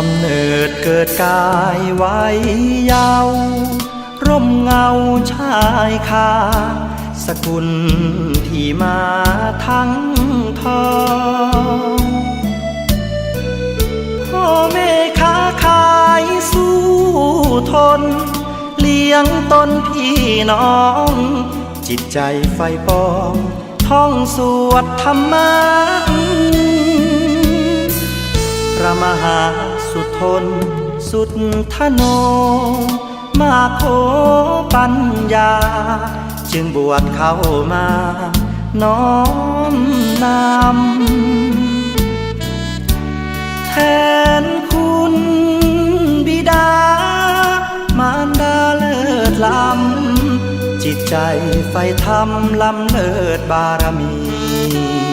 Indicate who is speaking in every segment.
Speaker 1: กำเนิดเกิดกายไว้ยาวร่มเงาชายคาสกุลที่มาทั้งทองพ่อแม่ค้าขายสู้ทน เลี้ยงตนพี่น้อง จิตใจไฟปอง ท่องสวดธรรมะ ระมหาสุทน สุดทโน มาโคปัญญา จึงบวชเข้ามา น้อมนำแทนคุณบิดามารดาเลิศล้ำจิตใจไฟธรรมล้ำเลิศบารมี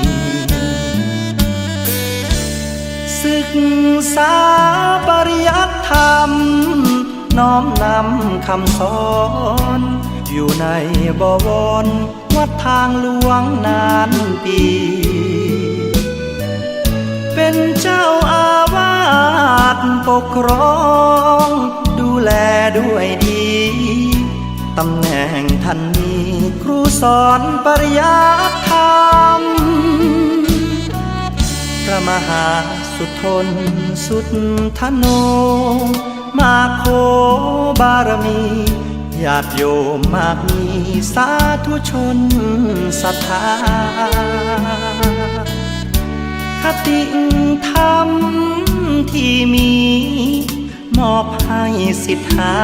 Speaker 1: ศึกษาปริยัติธรรม น้อมนำคำสอน อยู่ในบวรวัดทางหลวงนานปี เป็นเจ้าอาวาสปกครอง ดูแลด้วยดี ตำแหน่งท่านมีครูสอนปริยัติธรรมพระมหา สุทนสุดทโนมาโคบารมีญาติโยมมากมีสาธุชนศรัทธาคติธรรมที่มี มอบให้สิทธา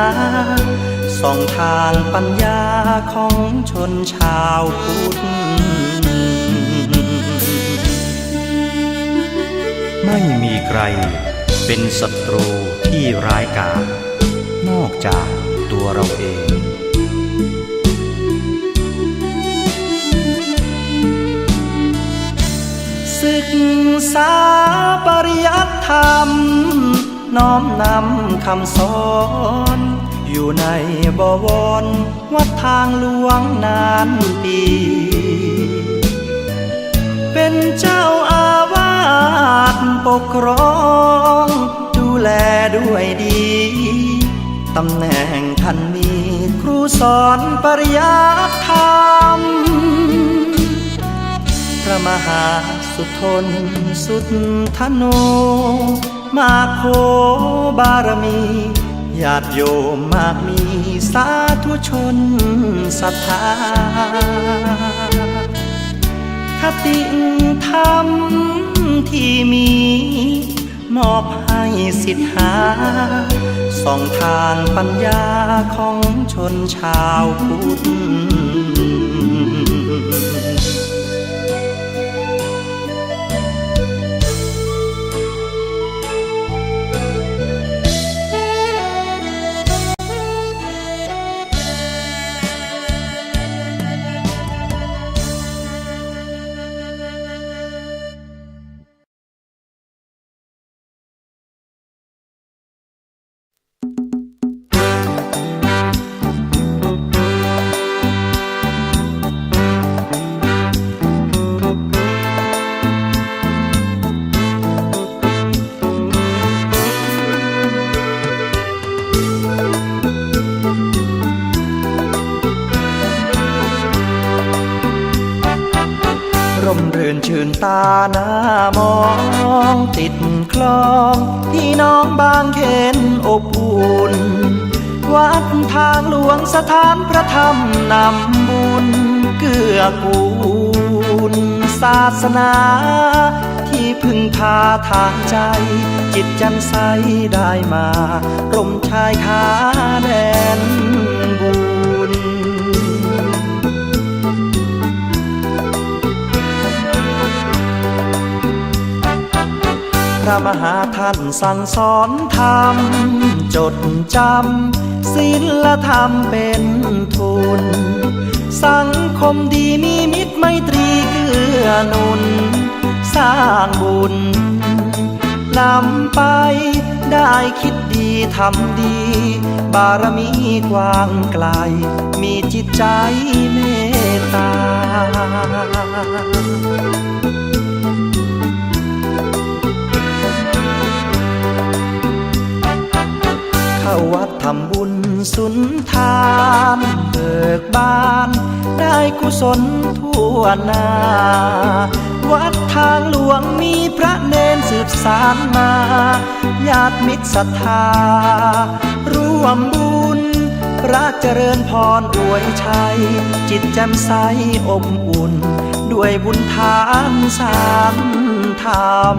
Speaker 1: ส่องทางปัญญาของชนชาวพุทธ
Speaker 2: ไม่มีใคร เป็นศัตรูที่ร้ายกาจนอกจากตัวเราเอง
Speaker 1: ศึกษาปริยัติธรรม น้อมนำคำสอน อยู่ในบวรวัดทางหลวงนานปี เป็นเจ้าอาวา สปกครองดูแลด้วยดี ตำแหน่งท่านมีครูสอนปริยัติธรรม พระมหาสุทนสุดทโน มาโคบารมีญาติโยมมากมีสาธุชนศรัทธา คติธรรมที่มี มอบให้สิทธาส่องทางปัญญาของชนชาวพุทธ ชื่นตาหน้ามอง ติดคลองที่น้องบางเขนอบอุ่น วัดทางหลวงสถานพระธรรมนำบุญ เกื้อกูลศาสนา ที่พึ่งพาทางใจ จิตแจันใสได้มาร่มชายคาแดน ระมหาท่านสั่งสอนธรรม จดจำศีลธรรมเป็นทุน สังคมดีมีมิตรไมตรีเกื้อหนุน สร้างบุญนำไปได้คิดดีทำดี บารมีกว้างไกล มีจิตใจเมตตา เข้าวัดทำบุญสุนทานเบิกบาน ได้กุศลทั่วหน้าวัดทางหลวงมีพระเนนสืบสานมาญาติมิตรศรัทธา ร่วมบุญ พระเจริญพรอวยชัย จิตแจ่มใสอบอุ่น ด้วยบุญทานสามธรรม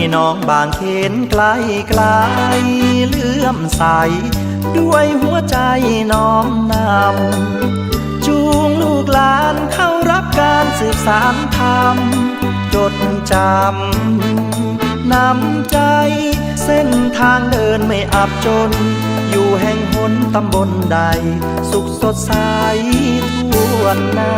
Speaker 1: พี่น้องบางเขนไกลไกลเลื่อมใส ด้วยหัวใจน้อมนำจูงลูกหลานเข้ารับการสืบสานธรรม จดจำนำใจเส้นทางเดินไม่อับจน อยู่แห่งหนตำบลใด สุขสดใสทั่วหน้า